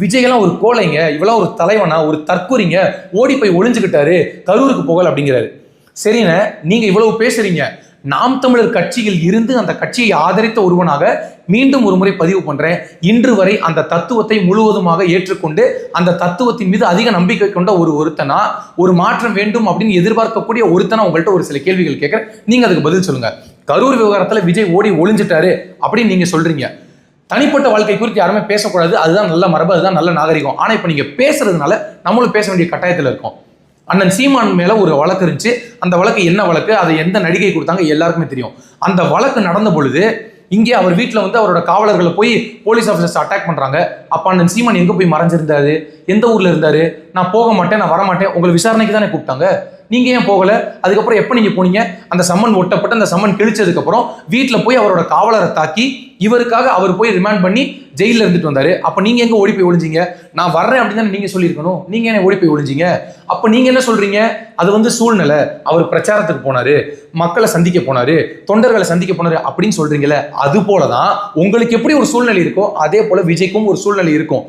விஜயெல்லாம் ஒரு கோலைங்க இவெல்லாம் ஒரு தலைவனா ஒரு தற்கூறிங்க ஓடி போய் ஒளிஞ்சுக்கிட்டாரு கரூருக்கு போகல அப்படிங்கிறாரு. சரிண்ணே நீங்க இவ்வளவு பேசுறீங்க. நாம் தமிழர் கட்சியில் இருந்து அந்த கட்சியை ஆதரித்த ஒருவனாக மீண்டும் ஒரு முறை பதிவு பண்றேன். இன்று வரை அந்த தத்துவத்தை முழுவதுமாக ஏற்றுக்கொண்டு அந்த தத்துவத்தின் மீது அதிக நம்பிக்கை கொண்ட ஒரு ஒருத்தனா ஒரு மாற்றம் வேண்டும் அப்படின்னு எதிர்பார்க்கக்கூடிய ஒருத்தனா உங்கள்கிட்ட ஒரு சில கேள்விகள் கேட்குறேன். நீங்க அதுக்கு பதில் சொல்லுங்க. கரூர் விவகாரத்துல விஜய் ஓடி ஒளிஞ்சிட்டாரு அப்படின்னு நீங்க சொல்றீங்க. தனிப்பட்ட வாழ்க்கை குறித்து யாருமே பேசக்கூடாது. அதுதான் நல்ல மரபு அதுதான் நல்ல நாகரிகம். ஆனால் இப்போ நீங்கள் பேசுறதுனால நம்மளும் பேச வேண்டிய கட்டாயத்தில் இருக்கோம். அண்ணன் சீமான் மேலே ஒரு வழக்கு இருந்துச்சு. அந்த வழக்கு என்ன வழக்கு? அதை எந்த நடிகை கொடுத்தாங்க? எல்லாருக்குமே தெரியும். அந்த வழக்கு நடந்த பொழுது இங்கே அவர் வீட்டில் வந்து அவரோட காவலர்களை போய் போலீஸ் ஆஃபீஸர்ஸ் அட்டாக் பண்ணுறாங்க அப்போ அண்ணன் சீமான் எங்கே போய் மறைஞ்சிருந்தாரு? எந்த ஊரில் இருந்தார்? நான் போக மாட்டேன் நான் வர மாட்டேன் உங்களை விசாரணைக்கு தானே கூப்பிட்டாங்க. நீங்கள் ஏன் போகலை? அதுக்கப்புறம் எப்போ நீங்கள் போனீங்க? அந்த சம்மன் ஒட்டப்பட்டு அந்த சம்மன் கிழிச்சதுக்கப்புறம் வீட்டில் போய் அவரோட காவலரை தாக்கி இவருக்காக அவர் போய் ரிமாண்ட் பண்ணி ஜெயிலில் இருந்துட்டு வந்தாரு. அப்போ நீங்க எங்க ஓடி போய் ஒழிஞ்சிங்க நான் வர்றேன் அப்படின்னு தானே நீங்க சொல்லியிருக்கணும். நீங்க என்ன ஓடி போய் ஒழிஞ்சீங்க அப்போ நீங்க என்ன சொல்றீங்க? அது வந்து சூழ்நிலை. அவர் பிரச்சாரத்துக்கு போனாரு. மக்களை சந்திக்க போனாரு. தொண்டர்களை சந்திக்க போனாரு அப்படின்னு சொல்கிறீங்களே அது போலதான். உங்களுக்கு எப்படி ஒரு சூழ்நிலை இருக்கோ அதே போல விஜய்க்கும் ஒரு சூழ்நிலை இருக்கும்.